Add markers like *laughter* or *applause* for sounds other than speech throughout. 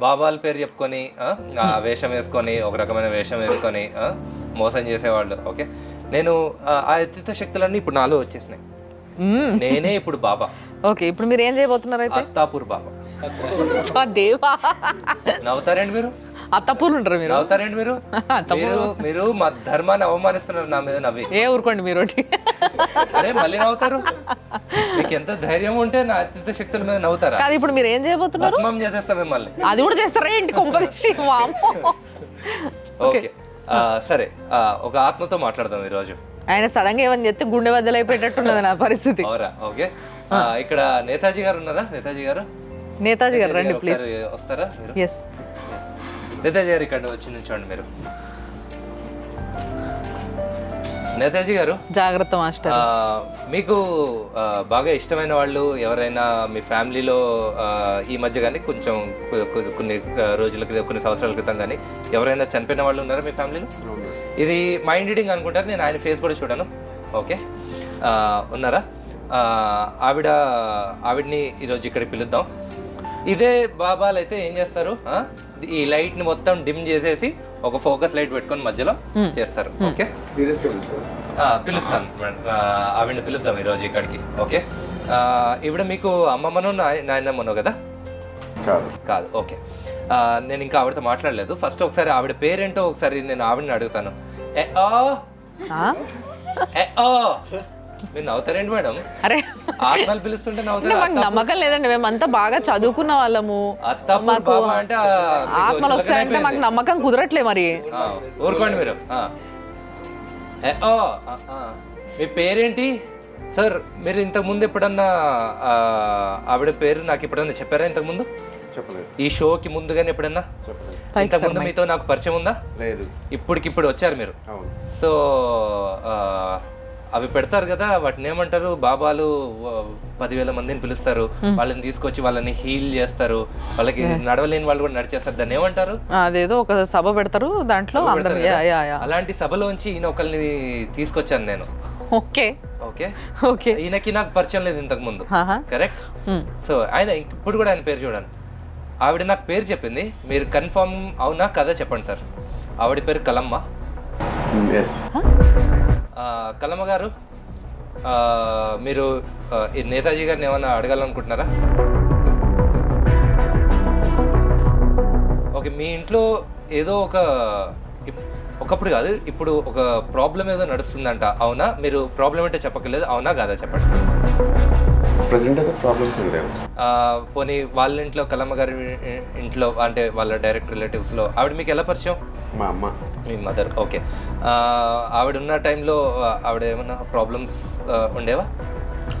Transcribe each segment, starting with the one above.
బాబాల పేరు చెప్పుకొని వేషం వేసుకొని ఒక రకమైన వేషం వేసుకొని మోసం చేసేవాళ్ళు ఓకే? నేను ఆ, అతీత శక్తులన్నీ ఇప్పుడు నాలో వచ్చేసినాయి. నేనే ఇప్పుడు బాబా. ఓకే ఇప్పుడు మీరు ఏం చేయబోతున్నారు అయితే? అత్తాపూర్ బాబా. దేవా. నవ్వుతారండి మీరు? అత్తపూర్లు ఉంటారు మీరు. నవ్వుతారండి మీరు? *laughs* మీరు మీరు మా ధర్మాన్ని అవమానిస్తున్నారు నా మీద నవ్వి. ఏ ఊరుకోండి మీరు. అరే మళ్ళీ నవ్వుతారు? మీకు ఎంత ధైర్యం ఉంటే నా అతీత శక్తుల మీద నవ్వుతారా? కాదు ఇప్పుడు మీరు ఏం చేయబోతున్నారు? భస్మం చేసేస్తా మిమ్మల్ని. అది కూడా చేస్తారా ఏంటి కొంపదీసి. ఓకే. సరే. ఒక ఆత్మతో మాట్లాడదాం ఈరోజు. ఆయన సడన్గా ఏమని చెప్తే గుండె బద్దలైపోయేటట్టున్నది నా పరిస్థితి. అవురా ఓకే. ఇక్కడ నేతాజీ గారు ఉన్నారా? నేతాజీ గారు? నేతాజీ గారు రండి ప్లీజ్. వస్తారా ఎస్ నేతాజీ గారు ఇక్కడ వచ్చి నుంచోండి మీరు. నేతాజీ గారు జాగ్రత్త మాస్టర్. మీకు బాగా ఇష్టమైన వాళ్ళు ఎవరైనా మీ ఫ్యామిలీలో ఈ మధ్య కానీ కొంచెం కొన్ని రోజుల క్రితం కొన్ని సంవత్సరాల క్రితం కానీ ఎవరైనా చనిపోయిన వాళ్ళు ఉన్నారా మీ ఫ్యామిలీలో? ఇది మైండ్ రీడింగ్ అనుకుంటారు నేను ఆయన ఫేస్ కూడా చూడాను. ఓకే? ఉన్నారా? ఆవిడ ఆవిడ్ని ఈరోజు ఇక్కడికి పిలుద్దాం. ఇదే బాబాలు అయితే ఏం చేస్తారు ఆ? ఈ లైట్ని మొత్తం డిమ్ చేసేసి ఒక ఫోకస్ లైట్ పెట్టుకొని మధ్యలో చేస్తారు ఓకే? ఆ, పిలుస్తాను మేడం ఆ, ఆవిడని పిలుద్దాం ఈరోజు ఇక్కడికి ఓకే? ఆ, ఈవిడ మీకు అమ్మమ్మను నాయ- నాయనమ్మను కదా? కాదు. కాదు ఓకే. నేను ఇంకా ఆవిడతో మాట్లాడలేదు. ఫస్ట్ ఒకసారి ఆవిడ పేరేంటో ఒకసారి నేను ఆవిడని అడుగుతాను. ఏ ఆ, ఏ ఆ. మీరు నవ్వుతారేంటి మేడం? అరే. ఆత్మలు పిలుస్తుంటే నవ్వుతారు? మాకు నమ్మకం లేదండి మేమంతా బాగా చదువుకున్న వాళ్ళము. అంటే ఆత్మలు వస్తాయంటే మాకు. నమ్మకం కుదరట్లే మరి. ఊరుకోండి మీరు. ఆ. ఏ, ఓ, ఆ, ఆ. మీ పేరేంటి? సార్ మీరు ఇంతకు ముందు ఎప్పుడన్నా ఆ, ఆవిడ పేరు నాకు ఎప్పుడన్నా చెప్పారా ఇంతకు ముందు? చెప్పలేదు. ఈ షోకి ముందుగానే ఎప్పుడన్నా? చెప్పలేదు. ఇంతకు ముందు మీతో నాకు పరిచయం ఉందా? లేదు. ఇప్పటికిప్పుడు వచ్చారు మీరు. అవును. సో ఆ, అవి పెడతారు కదా వాటిని ఏమంటారు? బాబాలు పదివేల మందిని పిలుస్తారు. వాళ్ళని తీసుకొచ్చి వాళ్ళని హీల్ చేస్తారు. వాళ్ళకి నడవలేని వాళ్ళు కూడా నడిచేస్తారు. దాన్ని ఏమంటారు? అదేదో ఒక సభ పెడతారు దాంట్లో అలాంటి సభలోంచి ఈయన ఒకరిని తీసుకొచ్చాను నేను. ఓకే. ఓకే? ఓకే. ఈయనకి నాకు పరిచయం లేదు ఇంతకు ముందు. కరెక్ట్. సో ఆయన ఇప్పుడు కూడా ఆయన పేరు చూడండి. ఆవిడ నాకు పేరు చెప్పింది. మీరు కన్ఫర్మ్ అవునా కదా చెప్పండి సార్. ఆవిడ పేరు కలమ్మ. కలమ్మ గారు మీరు ఈ నేతాజీ గారిని ఏమైనా అడగాలనుకుంటున్నారా? ఓకే మీ ఇంట్లో ఏదో ఒక ఒకప్పుడు కాదు ఇప్పుడు ఒక ప్రాబ్లం ఏదో నడుస్తుందంట. అవునా? మీరు ప్రాబ్లం అంటే చెప్పకలేదు అవునా కాదా చెప్పండి. ప్రజెంట్ అయితే ప్రాబ్లమ్స్ ఏం లేవు. ఆ, పోనీ వాళ్ళ ఇంట్లో కలమ్మ గారి ఇంట్లో అంటే వాళ్ళ డైరెక్ట్ రిలేటివ్స్లో ఆవిడ మీకు ఎలా పరిచయం? మా అమ్మ. మీ మదర్ ఓకే ఆవిడ ఉన్న టైంలో ఆవిడ ఏమన్నా ప్రాబ్లమ్స్ ఉండేవా?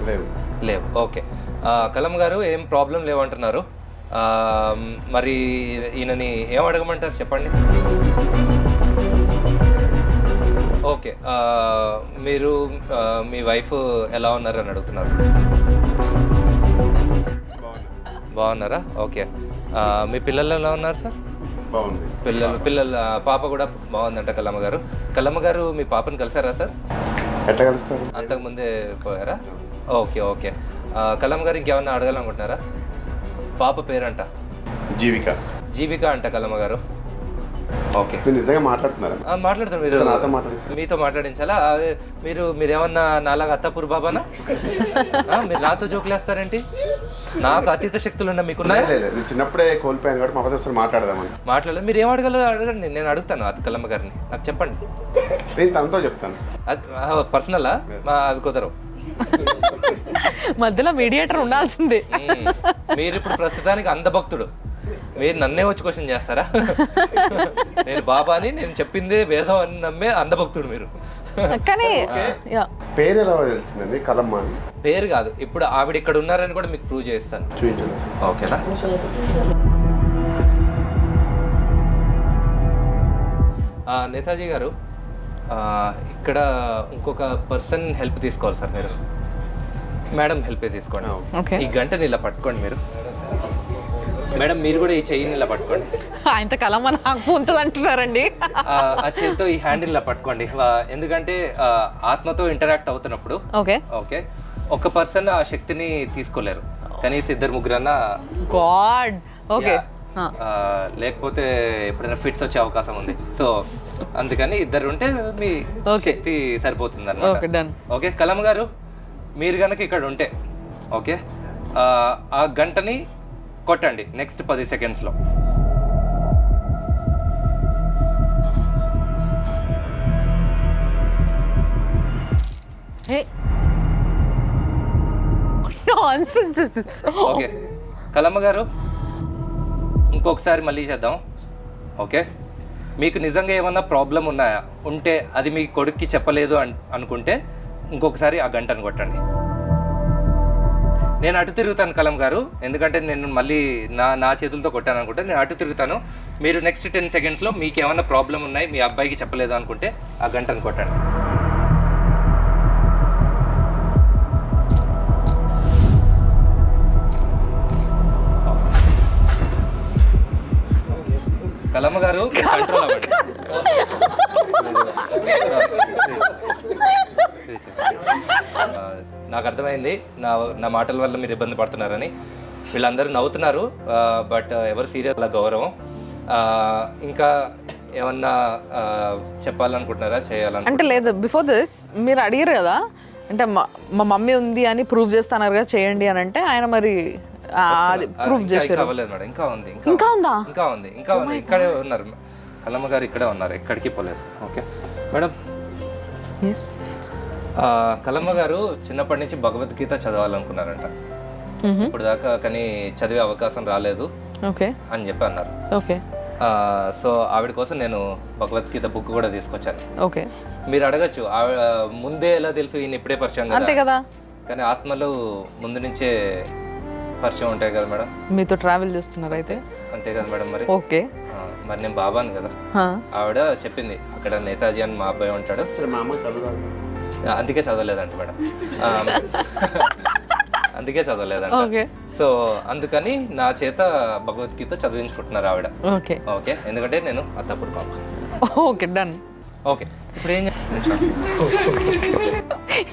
లేవు. లేవు. ఓకే ఆ, కలమ్ గారు ఏం ప్రాబ్లం లేవంటున్నారు. మరి ఈయనని ఏం అడగమంటారు చెప్పండి. ఓకే మీరు మీ వైఫ్ ఎలా ఉన్నారు అని అడుగుతున్నారు బాగున్నారా? ఓకే మీ పిల్లలు ఎలా ఉన్నారు సార్ బాగుంది. పిల్లలు పిల్లలు పాప కూడా బాగుందంట కలమ్మ గారు. కలమ్మ గారు మీ పాపని కలిసారా సార్? ఎట్లా కలుస్తారు? అంతకు ముందే పోయారా? Okay okay. కలమ్ గారు ఇంకేమన్నా అడగాలనుకుంటున్నారా? పాప పేరంట? జీవిక. జీవిక అంట కలమ్మ గారు. ఓకే. మీరు నిజంగా మాట్లాడుతున్నారా? ఆ, మాట్లాడతారు మీరు నాతో మాట్లాడించు. మీతో మాట్లాడించాలా? అదే మీరు మీరేమన్నా నాలాగా అత్తపూర్ బాబానా? ఆ, మీరు నాతో జోకులేస్తారేంటి నాకు అతీత శక్తులు ఉన్న మీకున్నాయా? లేదు నేను చిన్నప్పుడే కోల్పోయాను కాబట్టి మా మాట్లాడదామని. మాట్లాడలేదు మీరు ఏం అడగలరు అడగండి. నేను అడుగుతాను అతి కలమ్మ గారిని నాకు చెప్పండి. నేను తనతో చెప్తాను. అది పర్సనలా? అవి కుదరవు. మధ్యలో మీడియేటర్ ఉండాల్సిందే. మీరు ఇప్పుడు ప్రస్తుతానికి అందభక్తుడు. మీరు నన్నే వచ్చి క్వశ్చన్ చేస్తారా? *laughs* నేను బాబాని నేను చెప్పిందే వేదం అని నమ్మే అందభక్తుడు మీరు. కానీ యా. పేరు ఎలా తెలిసిందండి? కలమ్మ అని. పేరు కాదు. ఇప్పుడు ఆవిడ ఇక్కడ ఉన్నారని కూడా మీకు ప్రూవ్ చేస్తాను. చూపించండి. ఓకేనా? ఆ, నేతాజీ గారు ఆ, ఇక్కడ ఇంకొక పర్సన్ హెల్ప్ తీసుకోవాలి సార్ మీరు. మేడం హెల్ప్ తీసుకోండి. ఓకే. ఈ గంటని ఇలా పట్టుకోండి మీరు. మేడం మీరు కూడా ఈ చెయ్యిని ఇలా పట్టుకోండి. ఆయనతో కలమ్మ నాకు ఉంటుంది అంటున్నారండి ఆ చేతితో ఈ హ్యాండిల్ ఇలా పట్టుకోండి. ఎందుకంటే ఆత్మతో ఇంటరాక్ట్ అవుతున్నప్పుడు ఓకే. ఓకే ఒక పర్సన్ ఆ శక్తిని తీసుకోలేరు. కనీసం ఇద్దరు ముగ్గురన్నా గాడ్! ఓకే. లేకపోతే ఎప్పుడైనా ఫిట్స్ వచ్చే అవకాశం ఉంది. సో అందుకని ఇద్దరు ఉంటే మీ. శక్తి సరిపోతుంది ఓకే డన్. ఓకే కలమ్ గారు మీరు కనుక ఇక్కడ ఉంటే ఓకే ఆ గంటని కొట్టండి నెక్స్ట్ పది సెకండ్స్లో ఓకే కలమ్మ గారు ఇంకొకసారి మళ్ళీ చేద్దాం. ఓకే మీకు నిజంగా ఏమన్నా ప్రాబ్లం ఉన్నాయా? ఉంటే అది మీ కొడుక్కి చెప్పలేదు అన్ అనుకుంటే ఇంకొకసారి ఆ గంటను కొట్టండి. నేను అటు తిరుగుతాను కలం గారు. ఎందుకంటే నేను మళ్ళీ నా నా చేతులతో కొట్టాను అనుకుంటే నేను అటు తిరుగుతాను. మీరు నెక్స్ట్ టెన్ సెకండ్స్లో మీకు ఏమైనా ప్రాబ్లం ఉన్నాయి మీ అబ్బాయికి చెప్పలేదు అనుకుంటే ఆ గంటను కొట్టండి. కలమ్మ గారు కంట్రోల్ అవ్వండి. *laughs* నాకు అర్థమైంది. నా నా మాటల వల్ల మీరు ఇబ్బంది పడుతున్నారని. వీళ్ళందరూ నవ్వుతున్నారు. బట్ ఎవరు సీరియస్ గౌరవం. ఇంకా ఏమన్నా చెప్పాలనుకుంటున్నారా? చేయాలను అంటే లేదు. బిఫోర్ దిస్ మీరు అడిగారు కదా అంటే మా మమ్మీ ఉంది అని ప్రూవ్ చేస్తున్నారు కదా చేయండి అని అంటే ఆయన మరి అది ప్రూవ్ ఇంకా చేశారు. ఉంది ఇంకా ఉందా. ఇంకా ఉంది ఇంకా ఉంది. ఇక్కడే ఉన్నారు. కలమ్మ గారు ఇక్కడే ఉన్నారు. ఎక్కడికి పోలేదు. ఓకే. మేడం. ఎస్ కలమ్మ గారు చిన్నప్పటి నుంచి భగవద్గీత చదవాలనుకున్నారంట. ఇప్పుడు దాకా కానీ చదివే అవకాశం రాలేదు ఓకే. అని చెప్పి అన్నారు. ఓకే. ఆ, సో ఆవిడ కోసం నేను భగవద్గీత బుక్ కూడా తీసుకొచ్చాను. ఓకే. మీరు అడగచ్చు. ఆవిడ ముందే ఎలా తెలుసు ఈయన ఇప్పుడే పరిచయం అంతే కదా. కదా కానీ ఆత్మలు ముందు నుంచే పరిచయం ఉంటాయి కదా మేడం? మీతో ట్రావెల్ చేస్తున్నారు అయితే. అంతే కదా మేడం మరి? ఓకే. మరి నేను బాబాను కదా. ఆవిడ చెప్పింది అక్కడ నేతాజీ అని మా అబ్బాయి ఉంటాడు. మా అమ్మ చదువురాదు ఆ, అందుకే చదవలేదంట మేడం. *laughs* అందుకే చదవలేదంట. ఓకే. సో అందుకని నా చేత భగవద్గీత చదివించుకుంటున్నారు ఆవిడ. ఓకే. ఓకే? ఎందుకంటే నేను అత్తప్పుడు పాప. Okay done. ఓకే. ఇప్పుడు ఏం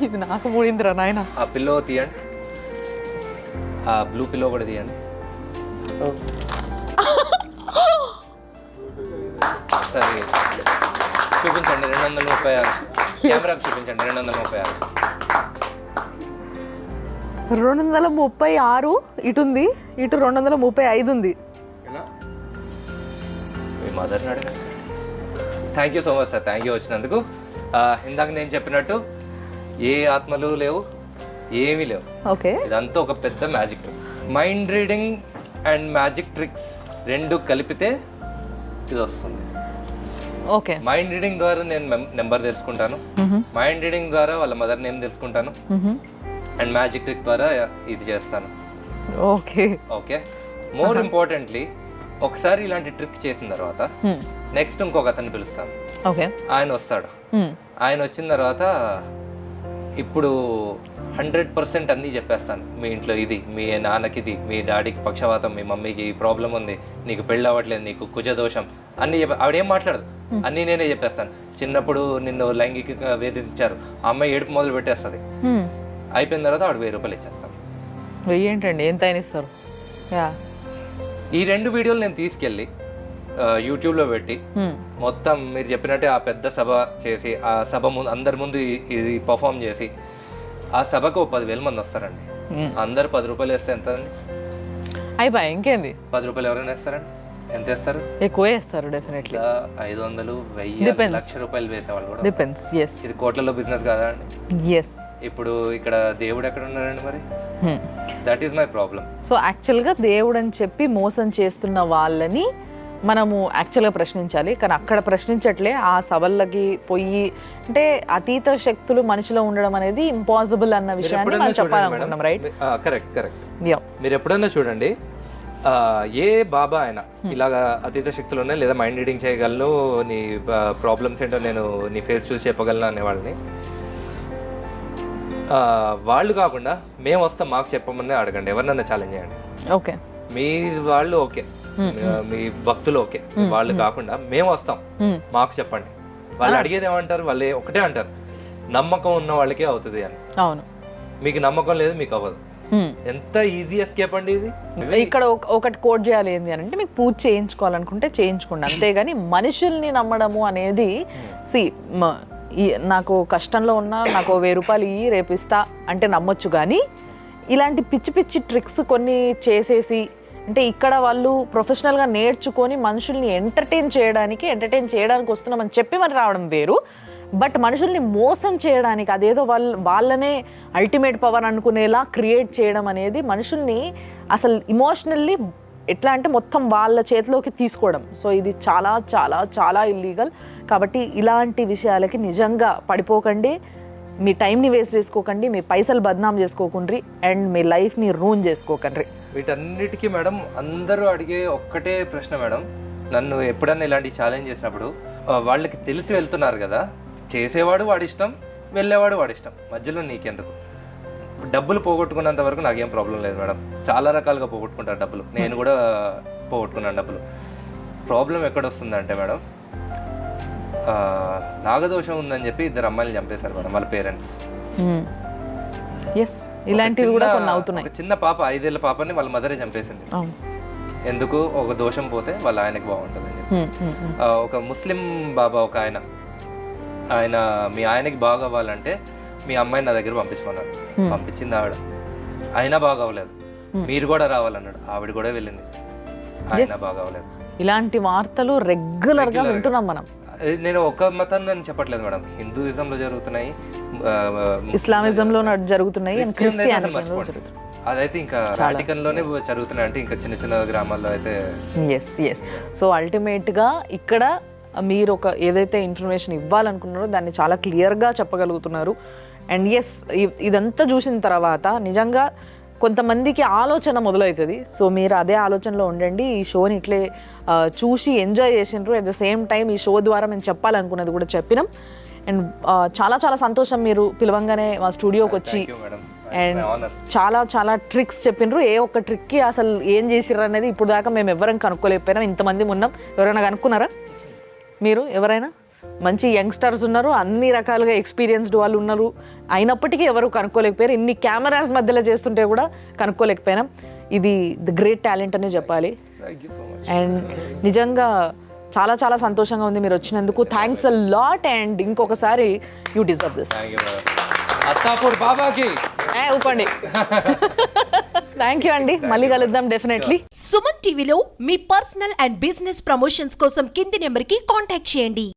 ఇది నాకు మూడిందిరా నాయన. ఆ పిల్లో తీయండి. ఆ బ్లూ పిల్లో కూడా తీయండి. సరే. చూపించండి రెండు వందల ముప్పై ఆరు. కెమెరాకి చూపించండి. రెండు వందల ముప్పై ఆరు. రెండు వందల ముప్పై ఆరు ఇటు ఉంది ఇటు రెండు వందల ముప్పై ఐదు ఉంది. ఎలా? మీ మదర్ని అడగండి. Thank you so much sir thank you వచ్చినందుకు. ఇందాక నేను చెప్పినట్టు ఏ ఆత్మలు లేవు ఏమీ లేవు. ఓకే ఇదంతా ఒక పెద్ద magic mind reading and magic tricks రెండు కలిపితే ఇది వస్తుంది. ఓకే. మైండ్ రీడింగ్ ద్వారా నేను నెంబర్ తెలుసుకుంటాను. మైండ్ రీడింగ్ ద్వారా వాళ్ళ మదర్ నేమ్ తెలుసుకుంటాను. అండ్ మ్యాజిక్ ట్రిక్ ద్వారా ఇది చేస్తాను. ఓకే. ఓకే. మోర్ ఇంపార్టెంట్లీ ఒకసారి ఇలాంటి ట్రిక్ చేసిన తర్వాత నెక్స్ట్ ఇంకొక అతన్ని పిలుస్తాను. ఓకే. ఆయన వస్తాడు. ఆయన వచ్చిన తర్వాత ఇప్పుడు హండ్రెడ్ పర్సెంట్ అన్నీ చెప్పేస్తాను. మీ ఇంట్లో ఇది మీ నాన్నకి ఇది మీ డాడీకి పక్షవాతం మీ మమ్మీకి ప్రాబ్లం ఉంది నీకు పెళ్ళి అవ్వట్లేదు నీకు కుజ దోషం అన్నీ చెప్ప ఆవిడేం మాట్లాడదు. అన్నీ నేనే చెప్పేస్తాను. చిన్నప్పుడు నిన్ను లైంగికంగా వేధించారు. అమ్మాయి ఏడుపు మొదలు పెట్టేస్తుంది. అయిపోయిన తర్వాత ఆవిడ వెయ్యి రూపాయలు ఇచ్చేస్తాను. వెయ్యి ఏంటండి ఎంత అయినా ఇస్తారు. ఈ రెండు వీడియోలు నేను తీసుకెళ్ళి యూట్యూబ్లో పెట్టి మొత్తం మీరు చెప్పినట్టే ఆ పెద్ద సభ చేసి ఆ సభ ముందు అందరి ముందు ఈ- ఇది పర్ఫామ్ చేసి ఆ సభకు పదివేల మంది వస్తారండి. అందరు పది రూపాయలు వేస్తే ఎంత అండి అయిపోయి ఇంకేంది? పది రూపాయలు ఎవరైనా వేస్తారండి? ఎంత వేస్తారు? ఎక్కువ వేస్తారు డెఫినెట్లీ ఐదు వందలు వెయ్యి లక్ష రూపాయలు వేసేవాళ్ళు కూడా. డిపెండ్స్ ఎస్ ఇది కోట్లలో బిజినెస్ కాదా అండి? ఎస్ ఇప్పుడు ఇక్కడ దేవుడు ఎక్కడ ఉన్నారండి మరి? That is my problem so యాక్చువల్గా దేవుడు అని చెప్పి మోసం చేస్తున్న వాళ్ళని మనము యాక్చువల్గా ప్రశ్నించాలి. కానీ అక్కడ ప్రశ్నించట్లే ఆ సభలకి పోయి అంటే అతీత శక్తులు మనిషిలో ఉండడం అనేది ఇంపాసిబుల్ అన్న విషయాన్ని మనం చెప్పాలనుకుంటున్నాం రైట్ కరెక్ట్ కరెక్ట్ మీరు ఎప్పుడైనా చూడండి ఏ బాబా అయినా ఇలాగా అతీత శక్తులు ఉన్నాయి లేదా మైండ్ రీడింగ్ చేయగలను నీ ప్రాబ్లమ్స్ ఏంటో నేను నీ ఫేస్ చూసి చెప్పగలను అనే వాళ్ళని ఆ, వాళ్ళు కాకుండా మేము వస్తాం మాకు చెప్పమని అడగండి. ఎవరినన్నా ఛాలెంజ్ చేయండి. ఓకే మీ వాళ్ళు ఓకే. మీ భక్తులు ఓకే. వాళ్ళు కాకుండా మేము వస్తాం. మాకు చెప్పండి. వాళ్ళు అడిగేది ఏమంటారు? వాళ్ళు ఒకటే అంటారు. నమ్మకం ఉన్న వాళ్ళకే అవుతుంది అని. అవును. మీకు నమ్మకం లేదు మీకు అవ్వదు. ఎంత ఈజీ ఎస్కేప్ అండి ఇది? ఇక్కడ ఒక- ఒకటి కోట్ చేయాలి ఏంది అని అంటే మీకు పూజ చేయించుకోవాలనుకుంటే చేయించుకోండి. అంతేగాని మనుషుల్ని నమ్మడము అనేది సి నాకు కష్టంలో ఉన్నా నాకు వెయ్యి రూపాయలు ఇయ్యి రేపు ఇస్తా అంటే నమ్మొచ్చు. కానీ ఇలాంటి పిచ్చి పిచ్చి ట్రిక్స్ కొన్ని చేసేసి అంటే ఇక్కడ వాళ్ళు ప్రొఫెషనల్గా నేర్చుకొని మనుషుల్ని ఎంటర్టైన్ చేయడానికి ఎంటర్టైన్ చేయడానికి వస్తున్నామని చెప్పి మరి రావడం వేరు. బట్ మనుషుల్ని మోసం చేయడానికి అదేదో వాళ్ళ వాళ్ళనే అల్టిమేట్ పవర్ అనుకునేలా క్రియేట్ చేయడం అనేది మనుషుల్ని అసలు ఇమోషనల్లీ ఎట్లా అంటే మొత్తం వాళ్ళ చేతిలోకి తీసుకోవడం. సో ఇది చాలా చాలా చాలా ఇల్లీగల్ కాబట్టి ఇలాంటి విషయాలకి నిజంగా పడిపోకండి. మీ టైంని వేస్ట్ చేసుకోకండి మీ పైసలు బద్నాం చేసుకోకండి అండ్ మీ లైఫ్ని రూన్ చేసుకోకండి వీటన్నిటికీ మేడం అందరూ అడిగే ఒక్కటే ప్రశ్న మేడం. నన్ను ఎప్పుడన్నా ఇలాంటి ఛాలెంజ్ చేసినప్పుడు వాళ్ళకి తెలిసి వెళ్తున్నారు కదా చేసేవాడు వాడిష్టం వెళ్ళేవాడు వాడిష్టం మధ్యలో నీకెందుకు? డబ్బులు పోగొట్టుకున్నంత వరకు నాకేం ప్రాబ్లం లేదు మేడం. చాలా రకాలుగా పోగొట్టుకుంటారు డబ్బులు. నేను కూడా పోగొట్టుకున్నాను డబ్బులు. ప్రాబ్లం ఎక్కడ వస్తుందంటే మేడం నాగదోషం ఉందని చెప్పి ఇద్దరు అమ్మాయిలు చంపేశారు మేడం వాళ్ళ పేరెంట్స్. ఎస్ ఇలాంటివి కూడా కొన్ని అవుతున్నాయి. చిన్న పాప ఐదేళ్ళ పాపని వాళ్ళ మదరే చంపేసింది. ఎందుకు? ఒక దోషం పోతే వాళ్ళ ఆయనకి బాగుంటుంది ఒక ముస్లిం బాబా ఒక ఆయన. ఆయన మీ ఆయనకి బాగా అవ్వాలంటే మీ అమ్మాయిని నా దగ్గర పంపించమన్నాడు పంపించింది ఆవిడ. అయినా బాగా అవ్వలేదు మీరు కూడా రావాలన్నాడు. ఆవిడ కూడా వెళ్ళింది. ఆయన బాగా అవ్వలేదు ఇలాంటి వార్తలు రెగ్యులర్గా. వింటున్నాం మనం. నేను ఒక మతాన్ని అని చెప్పట్లేదు మేడం. హిందూయిజంలో జరుగుతున్నాయి ఇస్లామిజంలో జరుగుతున్నాయి క్రిస్టియన్ అదైతే ఇంకా లోనే జరుగుతున్నాయి అంటే ఇంకా చిన్న చిన్న గ్రామాల్లో అయితే ఎస్ ఎస్ సో అల్టిమేట్గా ఇక్కడ మీరు ఒక ఏదైతే ఇన్ఫర్మేషన్ ఇవ్వాలనుకున్నారో దాన్ని చాలా క్లియర్గా చెప్పగలుగుతున్నారు. అండ్ ఎస్ ఇదంతా చూసిన తర్వాత నిజంగా కొంతమందికి ఆలోచన మొదలవుతుంది. సో మీరు అదే ఆలోచనలో ఉండండి. ఈ షోని ఇట్లే చూసి ఎంజాయ్ చేసిండ్రు. అట్ ద సేమ్ టైం ఈ షో ద్వారా మేము చెప్పాలనుకున్నది కూడా చెప్పినాం. అండ్ చాలా చాలా సంతోషం మీరు పిలవంగానే మా స్టూడియోకి వచ్చి అండ్ చాలా చాలా ట్రిక్స్ చెప్పిండ్రు ఏ ఒక్క ట్రిక్కి అసలు ఏం చేసిర్రు అనేది ఇప్పుడు దాకా మేము ఎవరం కనుక్కోలేకపోయినాం. ఇంతమంది ఉన్నాం. ఎవరైనా కనుక్కున్నారా? మీరు? ఎవరైనా? మంచి యంగ్స్టర్స్ ఉన్నారు అన్ని రకాలుగా ఎక్స్పీరియన్స్డ్ వాళ్ళు ఉన్నారు. అయినప్పటికీ ఎవరు కనుక్కోలేకపోయారు. ఇన్ని కెమెరాస్ మధ్యలో చేస్తుంటే కూడా కనుక్కోలేకపోయినాం. ఇది ద గ్రేట్ టాలెంట్ అనే చెప్పాలి. అండ్ నిజంగా చాలా చాలా సంతోషంగా ఉంది మీరు వచ్చినందుకు. థ్యాంక్స్ అ లాట్ అండ్ ఇంకొకసారి యూ డిజర్వ్ దిస్ అత్తాపూర్ బాబాకి. ఊపండి. థ్యాంక్ యూ అండి. మళ్ళీ కలుద్దాం డెఫినెట్లీ సుమన్ టీవీలో మీ పర్సనల్ అండ్ బిజినెస్ ప్రమోషన్స్ కోసం కింది నెంబర్కి కాంటాక్ట్ చేయండి.